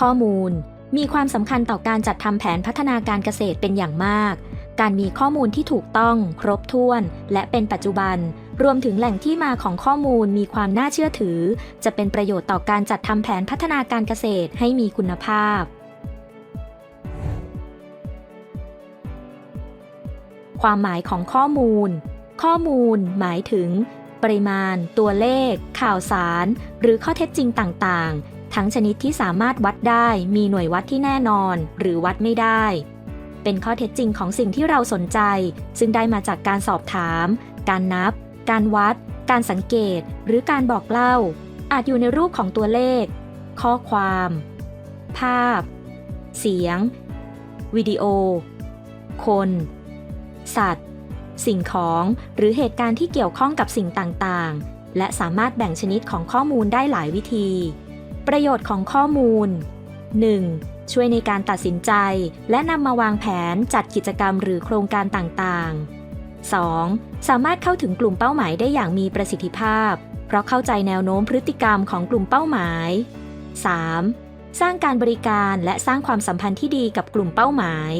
ข้อมูล มีความสำคัญต่อการจัดทำแผนพัฒนาการเกษตรเป็นอย่างมาก การมีข้อมูลที่ถูกต้อง ครบถ้วน และเป็นปัจจุบัน รวมถึงแหล่งที่มาของข้อมูลมีความน่าเชื่อถือ จะเป็นประโยชน์ต่อการจัดทำแผนพัฒนาการเกษตรให้มีคุณภาพ ความหมายของข้อมูล ข้อมูล หมายถึง ปริมาณ ตัวเลข ข่าวสาร หรือข้อเท็จจริงต่างๆ ทั้งชนิดที่สามารถวัดได้มีหน่วยวัดที่แน่นอน หรือวัดไม่ได้ เป็นข้อเท็จจริงของสิ่งที่เราสนใจ ซึ่งได้มาจากการสอบถาม การนับ การวัด การสังเกต หรือการบอกเล่า อาจอยู่ในรูปของตัวเลข ข้อความ ภาพ เสียง วิดีโอ คน สัตว์ สิ่งของหรือเหตุการณ์ที่เกี่ยวข้องกับสิ่งต่างๆ และสามารถแบ่งชนิดของข้อมูลได้หลายวิธี ประโยชน์ของข้อมูล 1. ช่วยในการตัดสินใจ และนำมาวางแผนจัดกิจกรรมหรือโครงการต่างๆ 2. สามารถเข้าถึงกลุ่มเป้าหมายได้อย่างมีประสิทธิภาพ เพราะเข้าใจแนวโน้มพฤติกรรมของกลุ่มเป้าหมาย 3. สร้างการบริการและสร้างความสัมพันธ์ที่ดีกับกลุ่มเป้าหมาย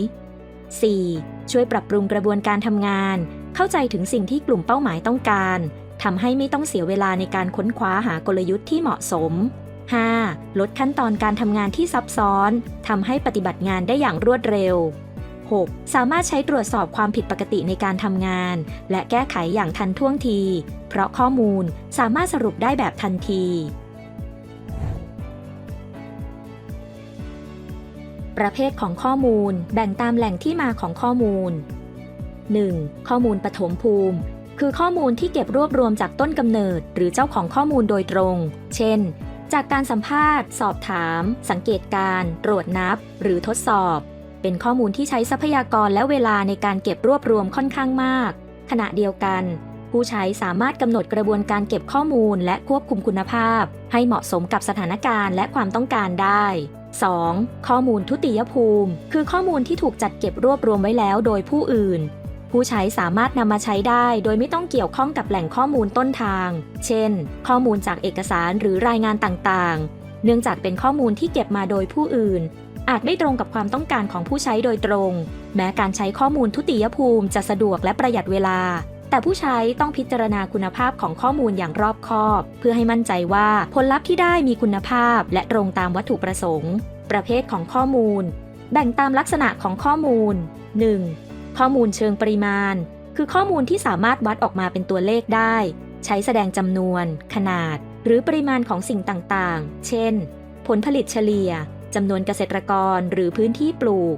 4. ช่วยปรับปรุงกระบวนการทำงาน เข้าใจถึงสิ่งที่กลุ่มเป้าหมายต้องการทำให้ไม่ต้องเสียเวลาในการค้นคว้าหากลยุทธ์ที่เหมาะสม 5. ลดขั้นตอนการทำงานที่ซับซ้อนทำให้ปฏิบัติงานได้อย่างรวดเร็ว 6. สามารถใช้ตรวจสอบความผิดปกติในการทำงาน และแก้ไขอย่างทันท่วงที เพราะข้อมูลสามารถสรุปได้แบบทันที ประเภทของข้อมูลแบ่งตามแหล่งที่มาของข้อมูล 1. ข้อมูลปฐมภูมิ คือข้อมูลที่เก็บรวบรวมจากต้นกำเนิด หรือเจ้าของข้อมูลโดยตรง เช่น จากการสัมภาษณ์ สอบถาม สังเกตการตรวจนับ หรือทดสอบ เป็นข้อมูลที่ใช้ทรัพยากรและเวลาในการเก็บรวบรวมค่อนข้างมาก ขณะเดียวกัน ผู้ใช้สามารถกำหนดกระบวนการเก็บข้อมูลและควบคุมคุณภาพ ให้เหมาะสมกับสถานการณ์และความต้องการได้ 2. ข้อมูลทุติยภูมิ คือข้อมูลที่ถูกจัดเก็บรวบรวมไว้แล้วโดยผู้อื่น ผู้ใช้สามารถนำมาใช้ได้โดยไม่ต้องเกี่ยวข้องกับแหล่งข้อมูลต้นทาง เช่น ข้อมูลจากเอกสารหรือรายงานต่างๆ เนื่องจากเป็นข้อมูลที่เก็บมาโดยผู้อื่น อาจไม่ตรงกับความต้องการของผู้ใช้โดยตรง แม้การใช้ข้อมูลทุติยภูมิจะสะดวกและประหยัดเวลา แต่ผู้ใช้ต้องพิจารณาคุณภาพของข้อมูลอย่างรอบคอบ เพื่อให้มั่นใจว่าผลลัพธ์ที่ได้มีคุณภาพ และตรงตามวัตถุประสงค์ ประเภทของข้อมูล แบ่งตามลักษณะของข้อมูล 1. ข้อมูลเชิงปริมาณ คือข้อมูลที่สามารถวัดออกมาเป็นตัวเลขได้ ใช้แสดงจำนวน ขนาด หรือปริมาณของสิ่งต่างๆ เช่น ผลผลิตเฉลี่ยจำนวนเกษตรกรหรือพื้นที่ปลูก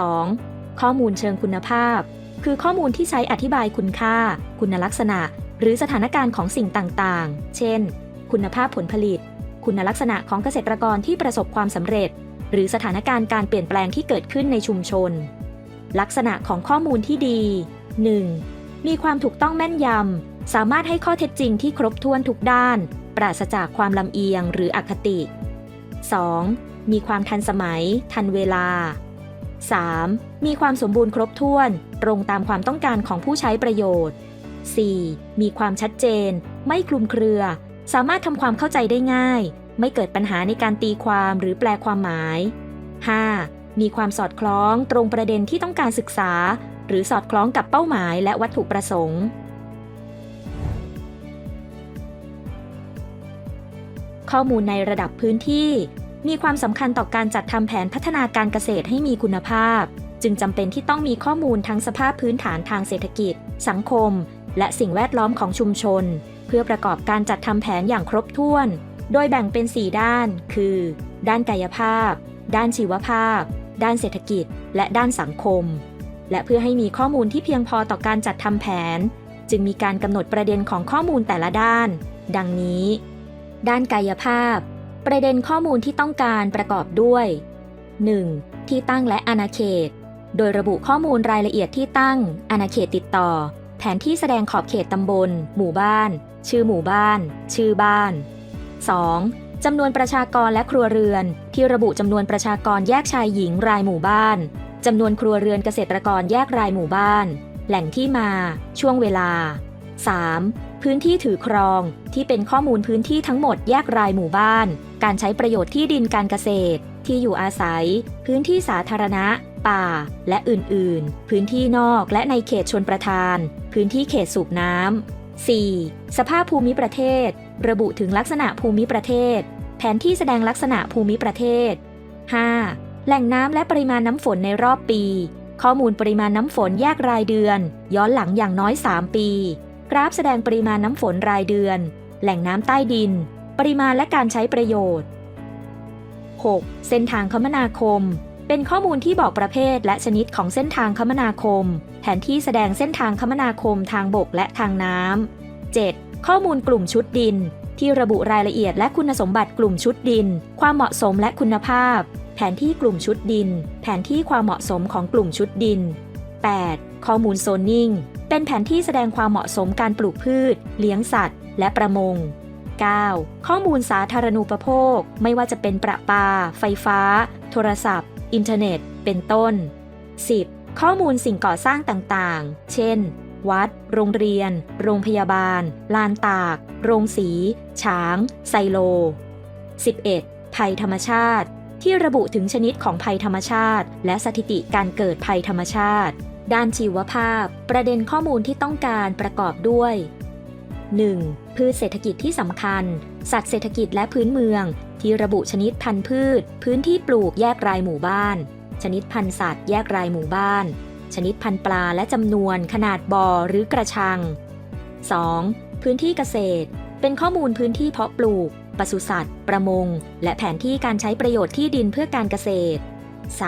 2. ข้อมูลเชิงคุณภาพ คือข้อมูลที่ใช้อธิบายคุณค่า คุณลักษณะ หรือสถานการณ์ของสิ่งต่างๆ เช่น คุณภาพผลผลิต คุณลักษณะของเกษตรกรที่ประสบความสำเร็จ หรือสถานการณ์การเปลี่ยนแปลงที่เกิดขึ้นในชุมชน ลักษณะของข้อมูลที่ดี 1. มีความถูกต้องแม่นยำ สามารถให้ข้อเท็จจริงที่ครบถ้วนทุกด้าน ปราศจากความลำเอียงหรืออคติ 2. มีความทันสมัย ทันเวลา 3. มีความสมบูรณ์ครบถ้วน ตรงตามความต้องการของผู้ใช้ประโยชน์ 4. มีความชัดเจน ไม่คลุมเครือ สามารถทำความเข้าใจได้ง่าย ไม่เกิดปัญหาในการตีความหรือแปลความหมาย 5. มีความสอดคล้องตรงประเด็นที่ต้องการศึกษา หรือสอดคล้องกับเป้าหมายและวัตถุประสงค์ ข้อมูลในระดับพื้นที่ มีความสำคัญต่อการจัดทำแผนพัฒนาการเกษตรให้มีคุณภาพ จึงจำเป็นที่ต้องมีข้อมูลทั้งสภาพพื้นฐานทางเศรษฐกิจ สังคม และสิ่งแวดล้อมของชุมชน เพื่อประกอบการจัดทำแผนอย่างครบถ้วน โดยแบ่งเป็น 4 ด้าน คือ ด้านกายภาพ ด้านชีวภาพ ด้านเศรษฐกิจ และด้านสังคม และเพื่อให้มีข้อมูลที่เพียงพอต่อการจัดทำแผน จึงมีการกำหนดประเด็นของข้อมูลแต่ละด้าน ดังนี้ ด้านกายภาพ ประเด็นข้อมูลที่ต้องการประกอบด้วย 1. ที่ตั้งและอาณาเขต โดยระบุข้อมูลรายละเอียดที่ตั้ง อาณาเขตติดต่อ แผนที่แสดงขอบเขตตำบล หมู่บ้าน ชื่อหมู่บ้าน ชื่อบ้าน 2. จำนวนประชากรและครัวเรือน ที่ระบุจำนวนประชากรแยกชายหญิงรายหมู่บ้านจำนวนครัวเรือนเกษตรกรแยกรายหมู่บ้าน แหล่งที่มา ช่วงเวลา 3. พื้นที่ถือครองที่เป็นข้อมูลพื้นที่ทั้งหมดแยกรายหมู่บ้าน การใช้ประโยชน์ที่ดินการเกษตร ที่อยู่อาศัย พื้นที่สาธารณะ ป่า และอื่นๆ พื้นที่นอกและในเขตชนประทาน พื้นที่เขตสูบน้ำ 4. สภาพภูมิประเทศ ระบุถึงลักษณะภูมิประเทศ แผนที่แสดงลักษณะภูมิประเทศ 5. แหล่งน้ำและปริมาณน้ำฝนในรอบปี ข้อมูลปริมาณน้ำฝนแยกรายเดือน ย้อนหลังอย่างน้อย 3 ปี กราฟแสดงปริมาณน้ำฝนรายเดือน แหล่งน้ำใต้ดิน ปริมาณและการใช้ประโยชน์ 6. เส้นทางคมนาคม เป็นข้อมูลที่บอกประเภทและชนิดของเส้นทางคมนาคม แผนที่แสดงเส้นทางคมนาคมทางบกและทางน้ำ 7. ข้อมูลกลุ่มชุดดิน ที่ระบุรายละเอียดและคุณสมบัติกลุ่มชุดดิน ความเหมาะสมและคุณภาพ แผนที่กลุ่มชุดดิน แผนที่ความเหมาะสมของกลุ่มชุดดิน 8. ข้อมูลโซนนิ่ง เป็นแผนที่แสดงความเหมาะสมการปลูกพืช เลี้ยงสัตว์ และประมง 9. ข้อมูลสาธารณูปโภค ไม่ว่าจะเป็นประปา ไฟฟ้า โทรศัพท์ อินเทอร์เน็ต เป็นต้น 10. ข้อมูลสิ่งก่อสร้างต่างๆ เช่น วัด โรงเรียน โรงพยาบาล ลานตาก โรงสีช้าง ไซโล 11. ภัยธรรมชาติ ที่ระบุถึงชนิดของภัยธรรมชาติ และสถิติการเกิดภัยธรรมชาติ ด้านชีวภาพ ประเด็นข้อมูลที่ต้องการประกอบด้วย 1. พืชเศรษฐกิจที่สำคัญ สัตว์เศรษฐกิจและพื้นเมือง ที่ระบุชนิดพันธุ์พืช พื้นที่ปลูกแยกรายหมู่บ้าน ชนิดพันธุ์สัตว์แยกรายหมู่บ้าน ชนิดพันธุ์ปลาและจำนวน ขนาดบ่อหรือกระชัง 2. พื้นที่เกษตร เป็นข้อมูลพื้นที่เพาะปลูก ปศุสัตว์ ประมง และแผนที่การใช้ประโยชน์ที่ดินเพื่อการเกษตร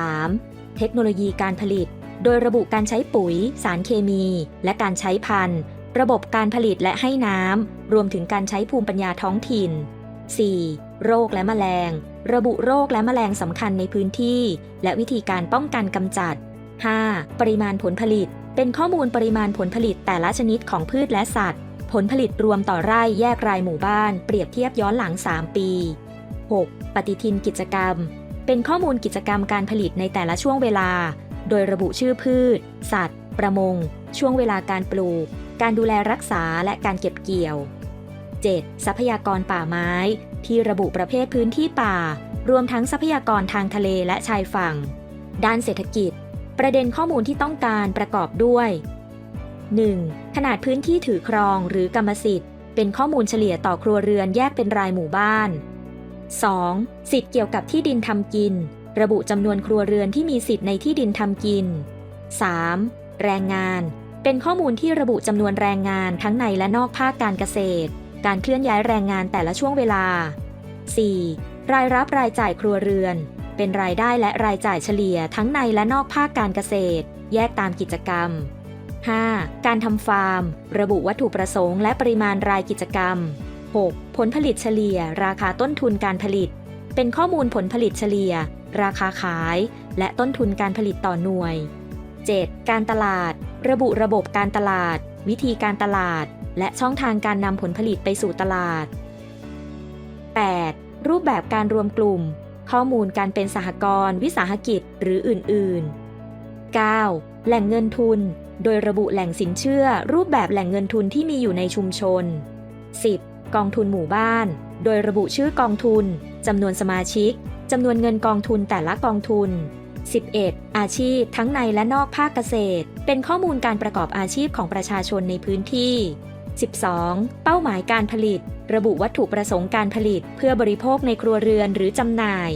3. เทคโนโลยีการผลิต โดยระบุการใช้ปุ๋ย สารเคมี และการใช้พันธุ์ ระบบการผลิตและให้น้ำ รวมถึงการใช้ภูมิปัญญาท้องถิ่น 4. โรคและแมลง ระบุโรคและแมลงสำคัญในพื้นที่ และวิธีการป้องกันกำจัด 5. ปริมาณผลผลิต เป็นข้อมูลปริมาณผลผลิตแต่ละชนิดของพืชและสัตว์ ผลผลิตรวมต่อไร่แยกรายหมู่บ้าน เปรียบเทียบย้อนหลัง 3 ปี 6. ปฏิทินกิจกรรม เป็นข้อมูลกิจกรรมการผลิตในแต่ละช่วงเวลา โดยระบุชื่อพืช สัตว์ ประมง ช่วงเวลาการปลูก การดูแลรักษาและการเก็บเกี่ยว 7. ทรัพยากรป่าไม้ ที่ระบุประเภทพื้นที่ป่า รวมทั้งทรัพยากรทางทะเลและชายฝั่ง ด้านเศรษฐกิจ ประเด็นข้อมูลที่ต้องการประกอบด้วย 1. ขนาดพื้นที่ถือครองหรือกรรมสิทธิ์ เป็นข้อมูลเฉลี่ยต่อครัวเรือนแยกเป็นรายหมู่บ้าน 2. สิทธิ์เกี่ยวกับที่ดินทำกิน ระบุจำนวนครัวเรือนที่มีสิทธิ์ในที่ดินทำกิน 3. แรงงาน เป็นข้อมูลที่ระบุจำนวนแรงงานทั้งในและนอกภาคการเกษตร การเคลื่อนย้ายแรงงานแต่ละช่วงเวลา 4. รายรับรายจ่ายครัวเรือน เป็นรายได้และรายจ่ายเฉลี่ยทั้งในและนอกภาคการเกษตร แยกตามกิจกรรม 5. การทำฟาร์ม ระบุวัตถุประสงค์และปริมาณรายกิจกรรม 6. ผลผลิตเฉลี่ย ราคาต้นทุนการผลิต เป็นข้อมูลผลผลิตเฉลี่ย ราคาขาย และต้นทุนการผลิตต่อหน่วย 7. การตลาด ระบุระบบการตลาด วิธีการตลาด และช่องทางการนำผลผลิตไปสู่ตลาด 8. รูปแบบการรวมกลุ่ม ข้อมูลการเป็นสหกรณ์วิสาหกิจหรืออื่นๆ 9. แหล่งเงินทุน โดยระบุแหล่งสินเชื่อรูปแบบแหล่งเงินทุนที่มีอยู่ในชุมชน 10. กองทุนหมู่บ้าน โดยระบุชื่อกองทุนจำนวนสมาชิกจำนวนเงินกองทุนแต่ละกองทุน 11. อาชีพทั้งในและนอกภาคเกษตร เป็นข้อมูลการประกอบอาชีพของประชาชนในพื้นที่ 12. เป้าหมายการผลิต ระบุวัตถุประสงค์การผลิตเพื่อบริโภคในครัวเรือนหรือจำหน่าย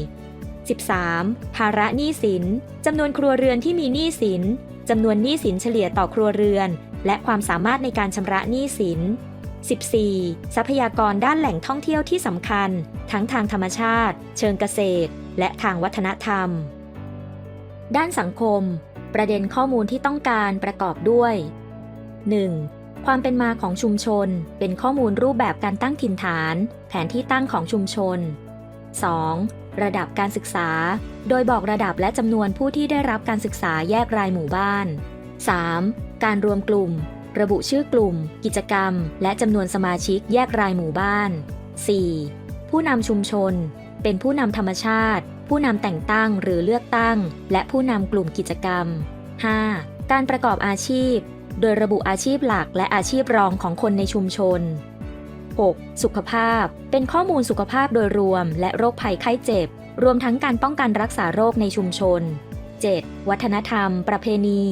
13. ภาระหนี้สินจำนวนครัวเรือนที่มีหนี้สินจำนวนหนี้สินเฉลี่ยต่อครัวเรือน และความสามารถในการชำระหนี้สิน 14. ทรัพยากรด้านแหล่งท่องเที่ยวที่สำคัญ ทั้งทางธรรมชาติ เชิงเกษตร และทางวัฒนธรรม ด้านสังคม ประเด็นข้อมูลที่ต้องการประกอบด้วย 1. ความเป็นมาของชุมชน เป็นข้อมูลรูปแบบการตั้งถิ่นฐาน แผนที่ตั้งของชุมชน 2. ระดับการศึกษา โดยบอกระดับและจำนวนผู้ที่ได้รับการศึกษาแยกรายหมู่บ้าน 3. การรวมกลุ่ม ระบุชื่อกลุ่ม กิจกรรม และจำนวนสมาชิกแยกรายหมู่บ้าน 4. ผู้นำชุมชน เป็นผู้นำธรรมชาติ ผู้นำแต่งตั้งหรือเลือกตั้ง และผู้นำกลุ่มกิจกรรม 5. การประกอบอาชีพ โดยระบุอาชีพหลักและอาชีพรองของคนในชุมชน 6. สุขภาพ เป็นข้อมูลสุขภาพโดยรวม และโรคภัยไข้เจ็บ รวมทั้งการป้องกันรักษาโรคในชุมชน 7. วัฒนธรรม ประเพณี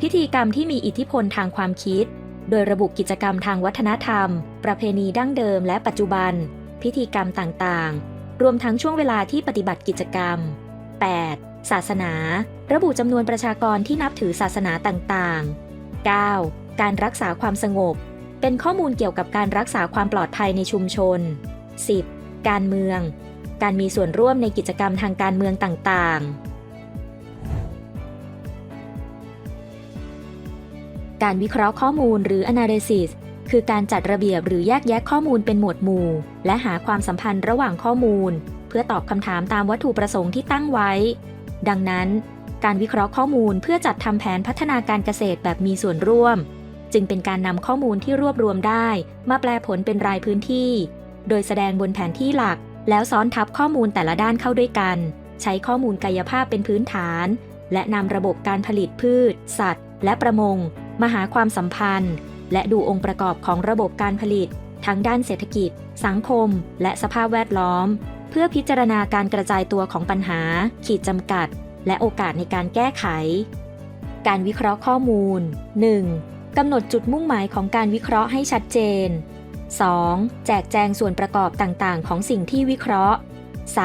พิธีกรรมที่มีอิทธิพลทางความคิด โดยระบุกิจกรรมทางวัฒนธรรม ประเพณีดั้งเดิมและปัจจุบัน พิธีกรรมต่างๆ รวมทั้งช่วงเวลาที่ปฏิบัติกิจกรรม 8. ศาสนา ระบุจำนวนประชากรที่นับถือศาสนาต่างๆ 9. การรักษาความสงบ เป็นข้อมูลเกี่ยวกับการรักษาความปลอดภัยในชุมชน 10. การเมือง การมีส่วนร่วมในกิจกรรมทางการเมืองต่างๆ การวิเคราะห์ข้อมูลหรือ analysis คือการจัดระเบียบหรือแยกแยะข้อมูลเป็นหมวดหมู่ และหาความสัมพันธ์ระหว่างข้อมูล เพื่อตอบคำถามตามวัตถุประสงค์ที่ตั้งไว้ ดังนั้น การวิเคราะห์ข้อมูลเพื่อจัดทำแผนพัฒนาการเกษตรแบบมีส่วนร่วม จึงเป็นการนำข้อมูลที่รวบรวมได้ มาแปลผลเป็นรายพื้นที่ โดยแสดงบนแผนที่หลัก แล้วซ้อนทับข้อมูลแต่ละด้านเข้าด้วยกัน ใช้ข้อมูลกายภาพเป็นพื้นฐาน และนำระบบการผลิตพืช สัตว์ และประมง มาหาความสัมพันธ์ และดูองค์ประกอบของระบบการผลิต ทั้งด้านเศรษฐกิจ สังคม และสภาพแวดล้อม เพื่อพิจารณาการกระจายตัวของปัญหา ขีดจำกัด และโอกาสในการแก้ไข การวิเคราะห์ข้อมูล 1. กำหนดจุดมุ่งหมายของการวิเคราะห์ให้ชัดเจน 2. แจกแจงส่วนประกอบต่างๆ ของสิ่งที่วิเคราะห์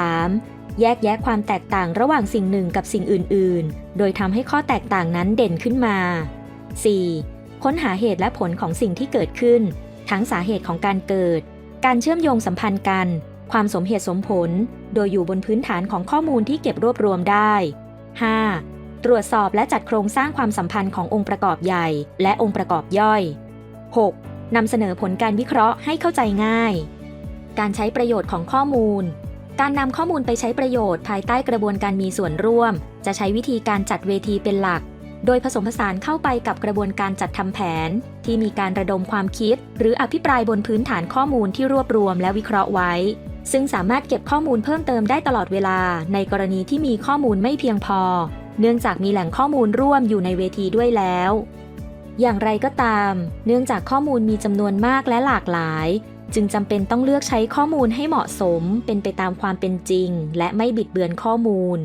3. แยกแยะความแตกต่างระหว่างสิ่งหนึ่งกับสิ่งอื่น ๆ โดยทำให้ข้อแตกต่างนั้นเด่นขึ้นมา 4. ค้นหาเหตุและผลของสิ่งที่เกิดขึ้น ทั้งสาเหตุของการเกิด การเชื่อมโยงสัมพันธ์กัน ความสมเหตุสมผล โดยอยู่บนพื้นฐานของข้อมูลที่เก็บรวบรวมได้ 5. ตรวจสอบและจัดโครงสร้างความสัมพันธ์ขององค์ประกอบใหญ่ และองค์ประกอบย่อย 6. นำเสนอผลการวิเคราะห์ให้เข้าใจง่าย การใช้ประโยชน์ของข้อมูล การนำข้อมูลไปใช้ประโยชน์ภายใต้กระบวนการมีส่วนร่วม จะใช้วิธีการจัดเวทีเป็นหลัก โดยผสมผสานเข้าไปกับกระบวนการจัดทำแผน ที่มีการระดมความคิด หรืออภิปรายบนพื้นฐานข้อมูลที่รวบรวมและวิเคราะห์ไว้ ซึ่งสามารถเก็บข้อมูลเพิ่มเติมได้ตลอดเวลา ในกรณีที่มีข้อมูลไม่เพียงพอ เนื่องจากมีแหล่งข้อมูลร่วมอยู่ในเวทีด้วยแล้ว อย่างไรก็ตาม เนื่องจากข้อมูลมีจำนวนมากและหลากหลาย จึงจำเป็นต้องเลือกใช้ข้อมูลให้เหมาะสม เป็นไปตามความเป็นจริง และไม่บิดเบือนข้อมูล